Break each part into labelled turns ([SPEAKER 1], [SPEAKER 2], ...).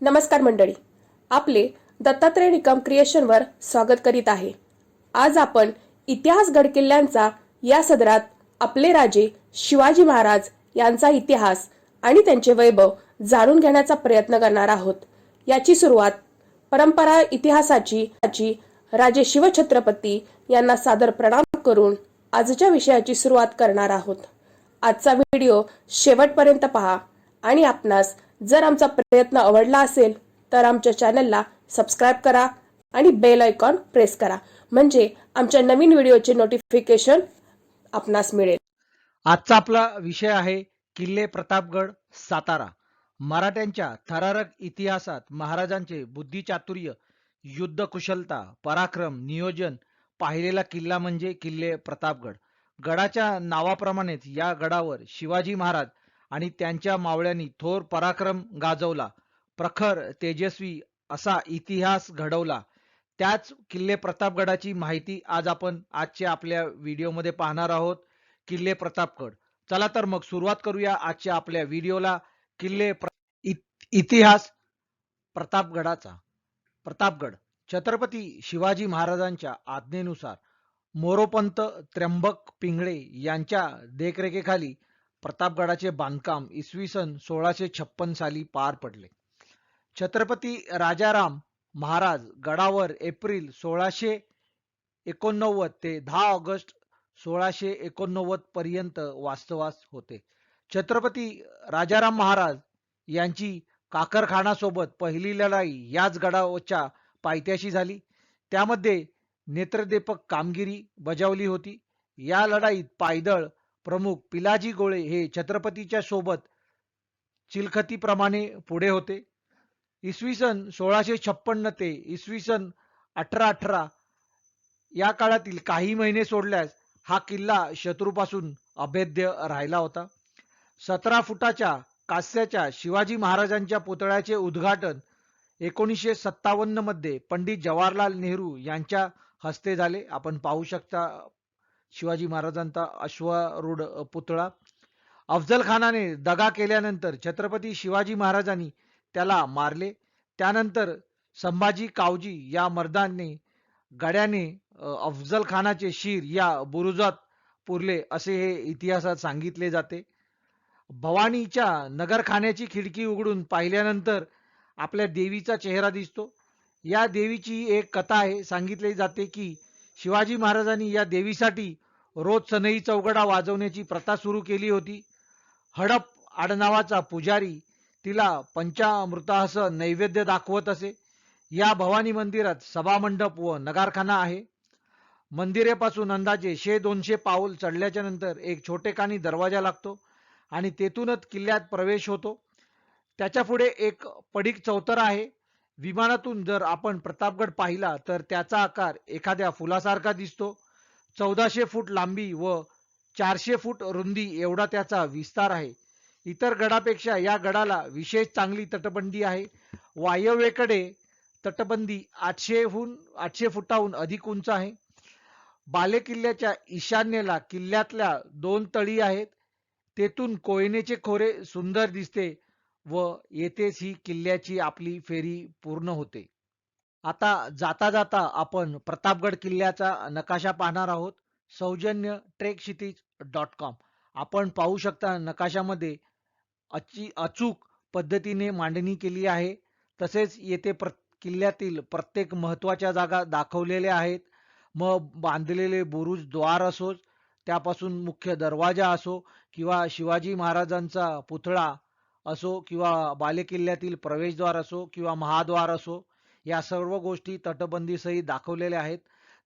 [SPEAKER 1] नमस्कार मंडळी. आपले दत्तात्रय निकम क्रिएशनवर स्वागत करीत आहे. आज आपण इतिहास गडकिल्ल्यांचा या सदरात आपले राजे शिवाजी महाराज यांचा इतिहास आणि त्यांचे वैभव जाणून घेण्याचा प्रयत्न करणार आहोत. याची सुरुवात परंपरा इतिहासाची याची राजे शिवछत्रपती यांना सादर प्रणाम करून आजच्या विषयाची सुरुवात करणार आहोत. आजचा व्हिडिओ शेवटपर्यंत पहा. आणि आपणास जर आमचा प्रयत्न आवडला असेल तर आमच्या चॅनलला सबस्क्राईब करा आणि बेल आयकॉन प्रेस करा. म्हणजे आमच्या नवीन व्हिडिओचे नोटिफिकेशन आपणास मिळेल.
[SPEAKER 2] आजचा आपला विषय आहे किल्ले प्रतापगड सातारा. मराठ्यांच्या थरारक इतिहासात महाराजांचे बुद्धिचातुर्य युद्ध कुशलता पराक्रम नियोजन पाहिलेला किल्ला म्हणजे किल्ले प्रतापगड. गडाच्या नावाप्रमाणेच या गडावर शिवाजी महाराज आणि त्यांच्या मावळ्यांनी थोर पराक्रम गाजवला. प्रखर तेजस्वी असा इतिहास घडवला. त्याच किल्ले प्रतापगडाची माहिती आज आपण आजच्या आपल्या व्हिडिओमध्ये पाहणार आहोत. किल्ले प्रतापगड. चला तर मग सुरुवात करूया आजच्या आपल्या व्हिडिओला. किल्ले प्र... इत- इतिहास प्रतापगडाचा. प्रतापगड. छत्रपती शिवाजी महाराजांच्या आज्ञेनुसार मोरोपंत त्र्यंबक पिंगळे यांच्या देखरेखीखाली प्रतापगडाचे बांधकाम इसवी सन सोळाशे छप्पन साली पार पडले. छत्रपती राजाराम महाराज गडावर एप्रिल सोळाशे एकोणनव्वद ते दहा ऑगस्ट सोळाशे एकोणनव्वद पर्यंत वास्तवास होते. छत्रपती राजाराम महाराज यांची काकरखानासोबत पहिली लढाई याच गडावरच्या पायथ्याशी झाली. त्यामध्ये नेत्रदीपक कामगिरी बजावली होती. या लढाईत पायदळ प्रमुख पिलाजी गोळे हे छत्रपतीच्या सोबत चिलखतीप्रमाणे पुढे होते. इसवी सन सोळाशे छप्पन्न ते इसवी सन अठरा अठरा या काळातील काही महिने सोडल्यास हा किल्ला शत्रूपासून अभेद्य राहिला होता. सतरा फुटाच्या कास्याच्या शिवाजी महाराजांच्या पुतळ्याचे उद्घाटन एकोणीसशे सत्तावन्नमध्ये पंडित जवाहरलाल नेहरू यांच्या हस्ते झाले. आपण पाहू शकता शिवाजी महाराजांचा अश्वारूढ पुतळा. अफजल खानाने दगा केल्यानंतर छत्रपती शिवाजी महाराजांनी त्याला मारले. त्यानंतर संभाजी कावजी या मर्दाने गड्याने अफजल खानाचे शिर या बुरुजात पुरले असे हे इतिहासात सांगितले जाते. भवानीच्या नगरखान्याची खिडकी उघडून पाहिल्यानंतर आपल्या देवीचा चेहरा दिसतो. या देवीची एक कथा आहे. सांगितली जाते की शिवाजी महाराजांनी या देवीसाठी रोज सनई चौघडा वाजवण्याची प्रथा सुरू केली होती. हडप आडनावाचा पुजारी तिला पंचामृतासह नैवेद्य दाखवत असे. या भवानी मंदिरात सभामंडप व नगारखाना आहे. मंदिरेपासून अंदाजे शे दोनशे पाऊल चढल्याच्या नंतर एक छोटेखानी दरवाजा लागतो आणि तेथूनच किल्ल्यात प्रवेश होतो. त्याच्या पुढे एक पडीक चौतर आहे. विमानातून जर आपण प्रतापगड पाहिला तर त्याचा आकार एखाद्या फुलासारखा दिसतो. चौदाशे फूट लांबी व चारशे फूट रुंदी एवढा त्याचा विस्तार आहे. इतर गडापेक्षा या गडाला विशेष चांगली तटबंदी आहे. वायव्येकडे तटबंदी आठशेहून आठशे फुटाहून अधिक उंच आहे. बालेकिल्ल्याच्या ईशान्येला किल्ल्यातल्या दोन तळी आहेत. तेथून कोयनेचे खोरे सुंदर दिसते. व येथेच ही किल्ल्याची आपली फेरी पूर्ण होते. आता जाता जाता आपण प्रतापगड किल्ल्याचा नकाशा पाहणार आहोत. सौजन्य ट्रेक क्षितिज डॉट कॉम. आपण पाहू शकता नकाशामध्ये अची अचूक पद्धतीने मांडणी केली आहे. तसेच येथे प्र किल्ल्यातील प्रत्येक महत्त्वाच्या जागा दाखवलेल्या आहेत. मग बांधलेले बुरुज द्वार असो त्यापासून मुख्य दरवाजा असो किंवा शिवाजी महाराजांचा पुतळा असो किंवा बालेकिल्ल्यातील प्रवेशद्वार असो किंवा महाद्वार असो या सर्व गोष्टी तटबंदीसहित दाखवलेल्या आहेत.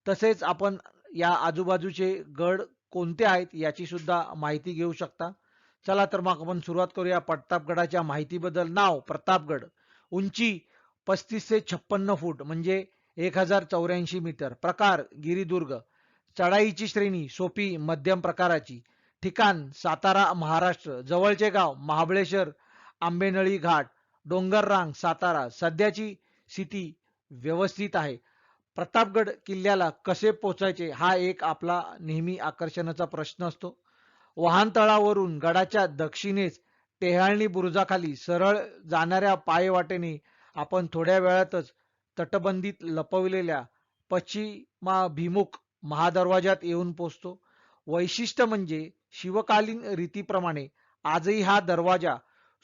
[SPEAKER 2] तसेच आपण या आजूबाजूचे गड कोणते आहेत याची सुद्धा माहिती घेऊ शकता. चला तर मग आपण सुरुवात करूया प्रतापगडाच्या माहितीबद्दल. नाव प्रतापगड. उंची पस्तीस ते छप्पन्न फूट म्हणजे एक हजार चौऱ्याऐंशी मीटर. प्रकार गिरिदुर्ग. चढाईची श्रेणी सोपी मध्यम प्रकाराची. ठिकाण सातारा महाराष्ट्र. जवळचे गाव महाबळेश्वर. आंबेनळी घाट डोंगररांग सातारा सध्याची स्थिती व्यवस्थित आहे. प्रतापगड किल्ल्याला कसे पोचायचे हा एक आपला नेहमी आकर्षणाचा प्रश्न असतो. वाहनतळावरून गडाच्या दक्षिणेस टेहाळणी बुरुजाखाली सरळ जाणाऱ्या पायवाटेने आपण थोड्या वेळातच तटबंदीत लपवलेल्या पश्चिमाभिमुख महादरवाज्यात येऊन पोचतो वैशिष्ट्य म्हणजे शिवकालीन रीतीप्रमाणे आजही हा दरवाजा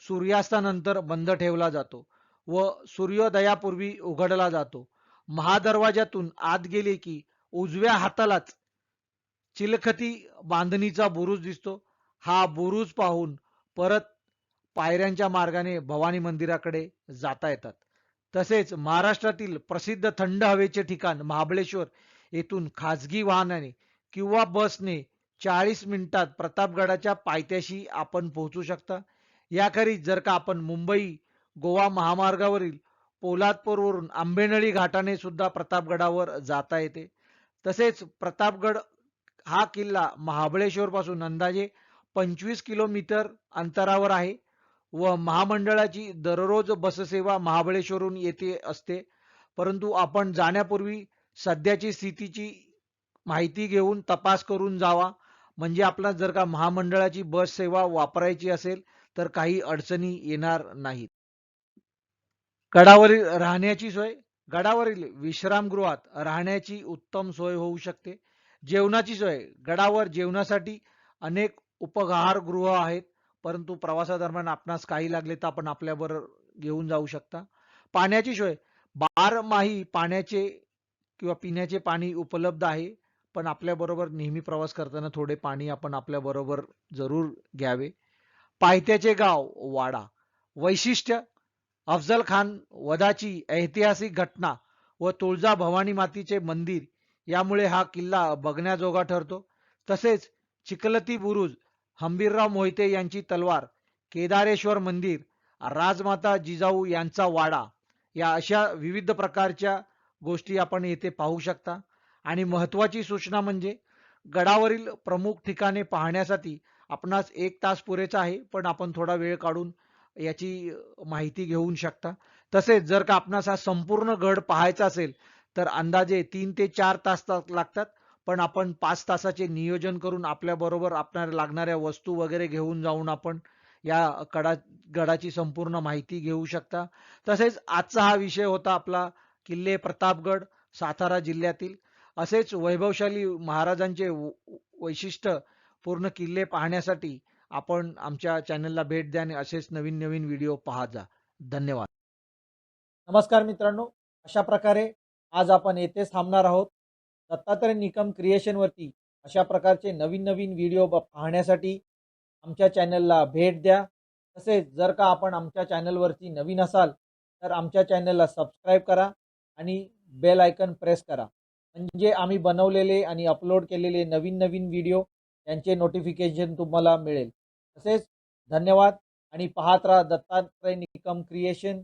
[SPEAKER 2] सूर्यास्तानंतर बंद ठेवला जातो व सूर्योदयापूर्वी उघडला जातो. महादरवाज्यातून आत गेले की उजव्या हातालाच चिलखती बांधणीचा बुरुज दिसतो. हा बुरुज पाहून परत पायऱ्यांच्या मार्गाने भवानी मंदिराकडे जाता येतात. तसेच महाराष्ट्रातील प्रसिद्ध थंड हवेचे ठिकाण महाबळेश्वर येथून खाजगी वाहनाने किंवा बसने चाळीस मिनिटात प्रतापगडाच्या पायथ्याशी आपण पोहोचू शकता. याखेरीज जर का आपण मुंबई गोवा महामार्गावरील पोलादपूरवरून आंबेनळी घाटाने सुद्धा प्रतापगडावर जाता येते. तसेच प्रतापगड हा किल्ला महाबळेश्वरपासून अंदाजे पंचवीस किलोमीटर अंतरावर आहे व महामंडळाची दररोज बससेवा महाबळेश्वरहून येथे असते. परंतु आपण जाण्यापूर्वी सध्याची स्थितीची माहिती घेऊन तपास करून जावा. म्हणजे आपला जर का महामंडळाची बस सेवा वापरायची असेल तर काही अडचणी येणार नाहीत. गडावरील राहण्याची सोय गडावरील विश्रामगृहात राहण्याची उत्तम सोय होऊ शकते. जेवणाची सोय गडावर जेवणासाठी अनेक उपहारगृह आहेत परंतु प्रवासादरम्यान आपणास काही लागले तर आपण आपल्याबरोबर घेऊन जाऊ शकता. पाण्याची सोय बारमाही पाण्याचे किंवा पिण्याचे पाणी उपलब्ध आहे पण आपल्याबरोबर नेहमी प्रवास करताना थोडे पाणी आपण आपल्याबरोबर जरूर घ्यावे. पायथ्याचे गाव वाडा. वैशिष्ट्य अफजल खान वधाची ऐतिहासिक घटना व तुळजा भवानी मातीचे मंदिर यामुळे हा किल्ला बघण्याजोगा ठरतो. तसेच चिखलती बुरुज हंबीरराव मोहिते यांची तलवार केदारेश्वर मंदिर राजमाता जिजाऊ यांचा वाडा या अशा विविध प्रकारच्या गोष्टी आपण येथे पाहू शकता. आणि महत्वाची सूचना म्हणजे गडावरील प्रमुख ठिकाणे पाहण्यासाठी आपणास एक तास पुरेचा आहे पण आपण थोडा वेळ काढून याची माहिती घेऊ शकता. तसेच जर का आपणास हा संपूर्ण गड पाहायचा असेल तर अंदाजे तीन ते चार तास लागतात पण आपण पाच तासाचे नियोजन करून आपल्याबरोबर आपणाऱ्या लागणाऱ्या वस्तू वगैरे घेऊन जाऊन आपण या कडा गडाची संपूर्ण माहिती घेऊ शकता. तसेच आजचा हा विषय होता आपला किल्ले प्रतापगड सातारा जिल्ह्यातील. असेच वैभवशाली महाराजांचे व- वैशिष्ट्य पूर्ण किल्ले पाहण्यासाठी आपण आमच्या चॅनलला भेट द्या आणि असेच नवीन नवीन व्हिडिओ पाहत जा. धन्यवाद.
[SPEAKER 3] नमस्कार मित्रांनो. अशा प्रकारे आज आपण येथेच थांबणार आहोत. दत्तात्रय निकम क्रिएशनवरती अशा प्रकारचे नवीन नवीन व्हिडिओ ब- पाहण्यासाठी आमच्या चॅनलला भेट द्या. तसेच जर का आपण आमच्या चॅनलवरती नवीन असाल तर आमच्या चॅनलला सबस्क्राईब करा आणि बेल आयकन प्रेस करा. म्हणजे आम्ही बनवलेले आणि अपलोड केलेले नवीन नवीन व्हिडिओ त्यांचे नोटिफिकेशन तुम्हाला मिळेल. तसेच धन्यवाद आणि पाहत राहा दत्तात्रय निकम क्रिएशन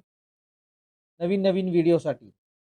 [SPEAKER 3] नवीन नवीन व्हिडिओसाठी